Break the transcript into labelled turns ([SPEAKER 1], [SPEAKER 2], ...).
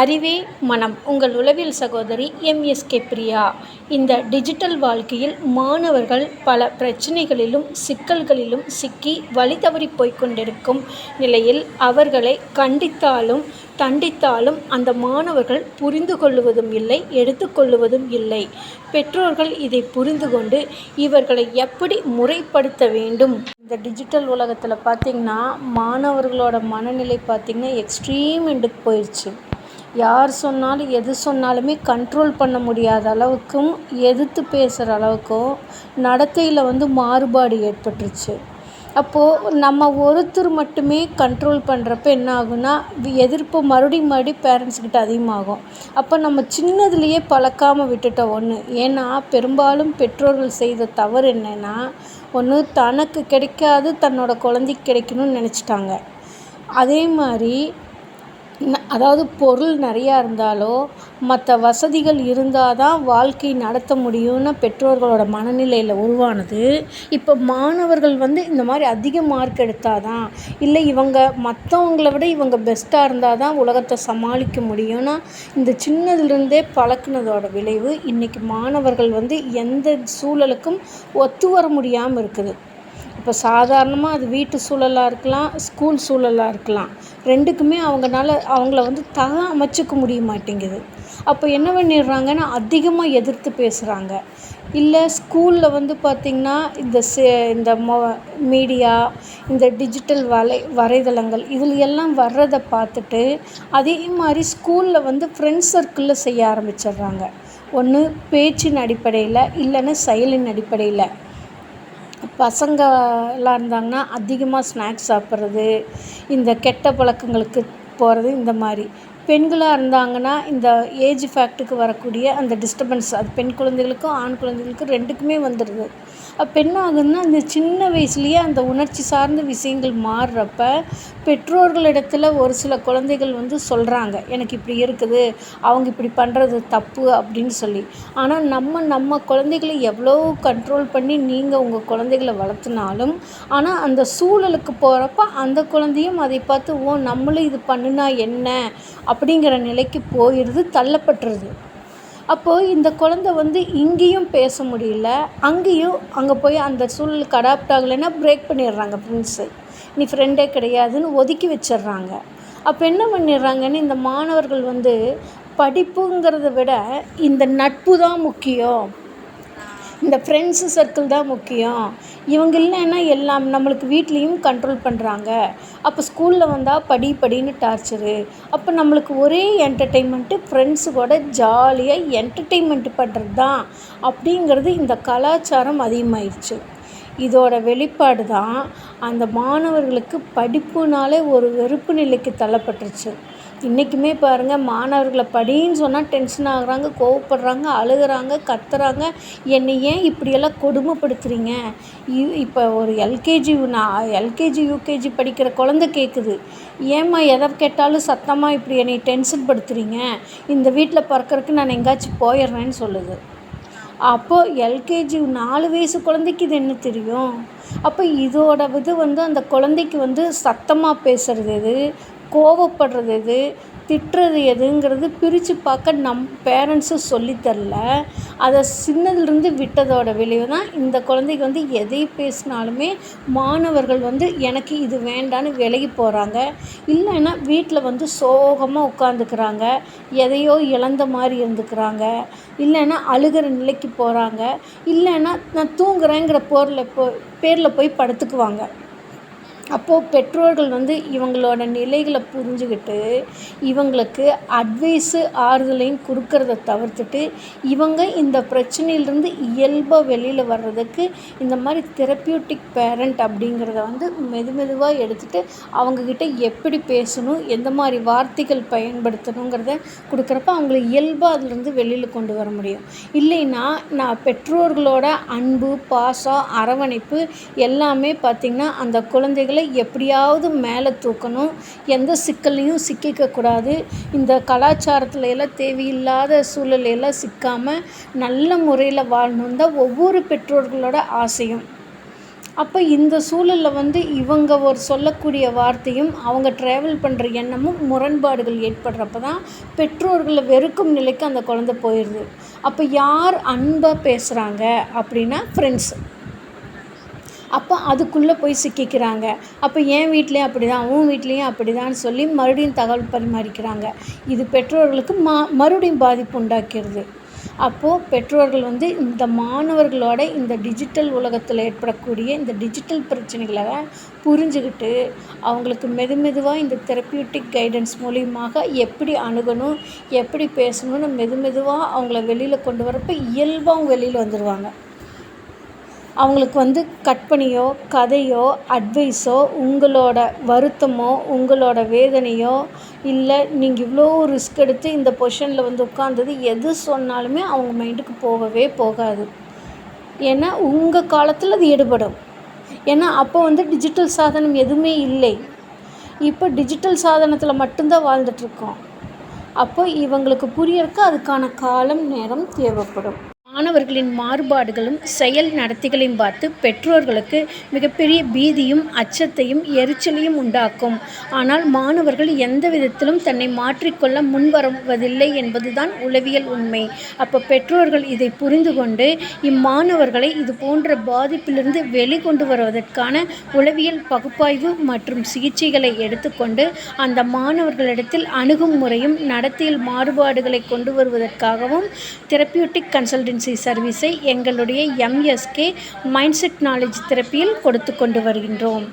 [SPEAKER 1] அறிவே மனம். உங்கள் உளவியல் சகோதரி எம்எஸ்கே பிரியா. இந்த டிஜிட்டல் வாழ்க்கையில் மாணவர்கள் பல பிரச்சனைகளிலும் சிக்கல்களிலும் சிக்கி வழி தவறி போய்கொண்டிருக்கும் நிலையில் அவர்களை கண்டித்தாலும் தண்டித்தாலும் அந்த மாணவர்கள் புரிந்து கொள்ளுவதும் இல்லை எடுத்துக்கொள்ளுவதும் இல்லை. பெற்றோர்கள் இதை புரிந்து கொண்டு இவர்களை எப்படி முறைப்படுத்த வேண்டும்? இந்த டிஜிட்டல் உலகத்தில் பார்த்திங்கன்னா மாணவர்களோட மனநிலை பார்த்திங்கன்னா எக்ஸ்ட்ரீம் எண்டுக்கு போயிடுச்சு யார் சொன்னாலும் எது சொன்னாலுமே கண்ட்ரோல் பண்ண முடியாத அளவுக்கும் எதிர்த்து பேசுகிற அளவுக்கும் நடத்தையில் வந்து மாறுபாடு ஏற்பட்டுருச்சு. அப்போது நம்ம ஒருத்தர் மட்டுமே கண்ட்ரோல் பண்ணுறப்ப என்ன ஆகும்னா எதிர்ப்பு மறுபடியும் மறுபடியும் பேரண்ட்ஸ்கிட்ட அதிகமாகும். அப்போ நம்ம சின்னதுலேயே பழக்காமல் விட்டுட்டோம் ஒன்று ஏன்னா பெரும்பாலும் பெற்றோர்கள் செய்த தவறு என்னென்னா ஒன்று தனக்கு கிடைக்காது தன்னோட குழந்தைக்கு கிடைக்கணும்னு நினச்சிட்டாங்க. அதே மாதிரி அதாவது பொருள் நிறையா இருந்தாலோ மற்ற வசதிகள் இருந்தால் தான் வாழ்க்கை நடத்த முடியும்னு பெற்றோர்களோட மனநிலையில் உருவானது. இப்போ மாணவர்கள் வந்து இந்த மாதிரி அதிக மார்க் எடுத்தால் தான் இல்லை இவங்க மற்றவங்கள விட இவங்க பெஸ்ட்டாக இருந்தால் தான் உலகத்தை சமாளிக்க முடியும்னா இந்த சின்னதுலேருந்தே பழக்கினதோட விளைவு இன்றைக்கி மாணவர்கள் வந்து எந்த சூழலுக்கும் ஒத்து வர முடியாமல் இருக்குது. இப்போ சாதாரணமாக அது வீட்டு சூழலாக இருக்கலாம் ஸ்கூல் சூழலாக இருக்கலாம். ரெண்டுக்குமே அவங்கனால அவங்கள வந்து தக அமைச்சிக்க முடிய மாட்டேங்குது. அப்போ என்ன பண்ணிடுறாங்கன்னா அதிகமாக எதிர்த்து பேசுகிறாங்க இல்லை ஸ்கூலில் வந்து பார்த்திங்கன்னா இந்த சே இந்த மொ மீடியா இந்த டிஜிட்டல் வலை வலைதளங்கள் இதில் எல்லாம் வர்றதை பார்த்துட்டு அதே மாதிரி ஸ்கூலில் வந்து ஃப்ரெண்ட்ஸ் சர்க்கிளில் செய்ய ஆரம்பிச்சிடுறாங்க. ஒன்று பேச்சின் அடிப்படையில் இல்லைன்னா செயலின் அடிப்படையில். பசங்களாக இருந்தாங்கன்னா அதிகமாக ஸ்நாக்ஸ் சாப்பிட்றது இந்த கெட்ட பழக்கங்களுக்கு போகிறது இந்த மாதிரி. பெண்களாக இருந்தாங்கன்னா இந்த ஏஜ் ஃபேக்ட்டுக்கு வரக்கூடிய அந்த டிஸ்டர்பன்ஸ் அது பெண் குழந்தைகளுக்கும் ஆண் குழந்தைகளுக்கும் ரெண்டுக்குமே வந்துடுது பெண்ணாகுதுன்னா இந்த சின்ன வயசுலேயே அந்த உணர்ச்சி சார்ந்த விஷயங்கள் மாறுறப்ப பெற்றோர்களிடத்தில் ஒரு சில குழந்தைகள் வந்து சொல்கிறாங்க எனக்கு இப்படி இருக்குது அவங்க இப்படி பண்ணுறது தப்பு அப்படின்னு சொல்லி. ஆனால் நம்ம நம்ம குழந்தைகளை எவ்வளோ கண்ட்ரோல் பண்ணி நீங்கள் உங்கள் குழந்தைகளை வளர்த்துனாலும் ஆனால் அந்த சூழலுக்கு போகிறப்ப அந்த குழந்தையும் அதை பார்த்து ஓ நம்மளும் இது பண்ணுனா என்ன? அப்படிங்கிற நிலைக்கு போயிடுது தள்ளப்பட்டுருது. அப்போது இந்த குழந்த வந்து இங்கேயும் பேச முடியல அங்கேயும் அங்கே போய் அந்த சூழலுக்கு அடாப்ட் ஆகலைன்னா பிரேக் பண்ணிடுறாங்க ஃப்ரெண்ட்ஸு நீ ஃப்ரெண்டே கிடையாதுன்னு ஒதுக்கி வச்சிடுறாங்க. அப்போ என்ன பண்ணிடுறாங்கன்னு இந்த மாணவர்கள் வந்து படிப்புங்கிறத விட இந்த நட்பு தான் முக்கியம். இந்த ஃப்ரெண்ட்ஸு சர்க்கிள் தான் முக்கியம். இவங்க இல்லைன்னா எல்லாம் நம்மளுக்கு வீட்லேயும் கண்ட்ரோல் பண்ணுறாங்க அப்போ ஸ்கூலில் வந்தால் படி படின்னு டார்ச்சரு அப்போ நம்மளுக்கு ஒரே என்டர்டெயின்மெண்ட்டு ஃப்ரெண்ட்ஸு கூட ஜாலியாக என்டர்டெயின்மெண்ட் பண்ணுறது தான் அப்படிங்கிறது இந்த கலாச்சாரம் அதிகமாயிடுச்சு இதோட வெளிப்பாடு தான் அந்த மாணவர்களுக்கு படிப்புனாலே ஒரு வெறுப்பு நிலைக்கு தள்ளப்பட்டுருச்சு. இன்றைக்குமே பாருங்கள் மாணவர்களை படின்னு சொன்னால் டென்ஷன் ஆகுறாங்க கோவப்படுறாங்க அழுகுறாங்க கத்துறாங்க. என்னை ஏன் இப்படியெல்லாம் கொடுமைப்படுத்துகிறீங்க இப்போ ஒரு எல்கேஜி நான் எல்கேஜி யூகேஜி படிக்கிற குழந்த கேட்குது ஏம்மா எதை கேட்டாலும் சத்தமாக இப்படி என்னை டென்ஷன் படுத்துகிறீங்க இந்த வீட்டில் பிறக்கறக்கு நான் எங்கேயாச்சும் போயிடுறேன்னு சொல்லுது. அப்போது எல்கேஜி நாலு வயசு குழந்தைக்கு இது என்ன தெரியும்? அப்போ இதோட இது வந்து அந்த குழந்தைக்கு வந்து சத்தமாக பேசுகிறது எது? கோவப்படுறது எது? திட்டுறது எதுங்கிறது பிரித்து பார்க்க நம் பேரண்ட்ஸும் சொல்லித்தரல அதை சின்னதுலேருந்து விட்டதோட விளைவு தான் இந்த குழந்தைக்கு வந்து எதை பேசினாலுமே மாணவர்கள் வந்து எனக்கு இது வேண்டான்னு விலகி போகிறாங்க இல்லைன்னா வீட்டில் வந்து சோகமாக உட்காந்துக்கிறாங்க எதையோ இழந்த மாதிரி இருந்துக்கிறாங்க. இல்லைன்னா அழுகிற நிலைக்கு போகிறாங்க இல்லைன்னா நான் தூங்குறேங்கிற போரில் போ பேரில் போய் படுத்துக்குவாங்க. அப்போது பெற்றோர்கள் வந்து இவங்களோட நிலைகளை புரிஞ்சுக்கிட்டு இவங்களுக்கு அட்வைஸு ஆறுதலையும் கொடுக்கறத தவிர்த்துட்டு இவங்க இந்த பிரச்சனையிலேருந்து இயல்பாக வெளியில் வர்றதுக்கு இந்த மாதிரி தெரப்பியூட்டிக் பேரண்ட் அப்படிங்கிறத வந்து மெது மெதுவாக எடுத்துகிட்டு அவங்கக்கிட்ட எப்படி பேசணும் எந்த மாதிரி வார்த்தைகள் பயன்படுத்தணுங்கிறத கொடுக்குறப்ப அவங்கள இயல்பாக அதுலேருந்து வெளியில் கொண்டு வர முடியும். இல்லைன்னா நான் பெற்றோர்களோட அன்பு பாசம் அரவணைப்பு எல்லாமே பார்த்திங்கன்னா அந்த குழந்தைகள் குழந்தைகளை எப்படியாவது மேலே தூக்கணும். எந்த சிக்கல்லையும் சிக்கிக்கக்கூடாது. இந்த கலாச்சாரத்தில் எல்லாம் தேவையில்லாத சூழலையெல்லாம் சிக்காமல் நல்ல முறையில் வாழணும் தான் ஒவ்வொரு பெற்றோர்களோட ஆசையும். அப்போ இந்த சூழலில் வந்து இவங்க ஒரு சொல்லக்கூடிய வார்த்தையும் அவங்க ட்ராவல் பண்ணுற எண்ணமும் முரண்பாடுகள் ஏற்படுறப்ப தான் பெற்றோர்களை வெறுக்கும் நிலைக்கு அந்த குழந்த போயிடுது அப்போ யார் அன்பாக பேசுகிறாங்க அப்படின்னா ஃப்ரெண்ட்ஸ் அப்போ அதுக்குள்ளே போய் சிக்கிக்கிறாங்க. அப்போ என் வீட்லேயும் அப்படி தான் உன் வீட்லேயும் அப்படி தான் சொல்லி மறுபடியும் தகவல் பரிமாறிக்கிறாங்க. இது பெற்றோர்களுக்கு மா மறுபடியும் பாதிப்பு உண்டாக்கிறது அப்போது பெற்றோர்கள் வந்து இந்த மாணவர்களோட இந்த டிஜிட்டல் உலகத்தில் ஏற்படக்கூடிய இந்த டிஜிட்டல் பிரச்சனைகளை புரிஞ்சுக்கிட்டு அவங்களுக்கு மெது மெதுவாக இந்த தெரப்பியூட்டிக் கைடன்ஸ் மூலியமாக எப்படி அணுகணும் எப்படி பேசணும்னு மெது மெதுவாக அவங்கள வெளியில் கொண்டு வரப்போ இயல்பாக அவங்க வெளியில் வந்துடுவாங்க அவங்களுக்கு வந்து கற்பனையோ கதையோ அட்வைஸோ உங்களோட வருத்தமோ உங்களோட வேதனையோ இல்லை நீங்கள் இவ்வளோ ரிஸ்க் எடுத்து இந்த பொஷனில் வந்து உட்காந்தது எது சொன்னாலுமே அவங்க மைண்டுக்கு போகவே போகாது. ஏன்னா உங்கள் காலத்தில் அது ஈடுபடும் ஏன்னா அப்போ வந்து டிஜிட்டல் சாதனம் எதுவுமே இல்லை. இப்போ டிஜிட்டல் சாதனத்தில் மட்டும்தான் வாழ்ந்துட்டுருக்கோம் அப்போ இவங்களுக்கு புரியறதுக்கு அதுக்கான காலம் நேரம் தேவைப்படும். மாணவர்களின் மாறுபாடுகளும் செயல் நடத்தைகளையும் பார்த்து பெற்றோர்களுக்கு மிகப்பெரிய பீதியும் அச்சத்தையும் எரிச்சலையும் உண்டாக்கும். ஆனால் மாணவர்கள் எந்த விதத்திலும் தன்னை மாற்றிக்கொள்ள முன்வருவதில்லை என்பதுதான் உளவியல் உண்மை. அப்போ பெற்றோர்கள் இதை புரிந்து கொண்டு இம்மாணவர்களை இது போன்ற பாதிப்பிலிருந்து வெளிக்கொண்டு வருவதற்கான உளவியல் பகுப்பாய்வு மற்றும் சிகிச்சைகளை எடுத்துக்கொண்டு அந்த மாணவர்களிடத்தில் அணுகும் முறையும் நடத்தையில் மாறுபாடுகளை கொண்டு வருவதற்காகவும் தெரப்பியூட்டிக் கன்சல்டன்சி சர்வீஸை எங்களுடைய எம்எஸ்கே மைண்ட்செட் நாலேஜ் தெரப்பியில் கொடுத்து கொண்டு வருகின்றோம்.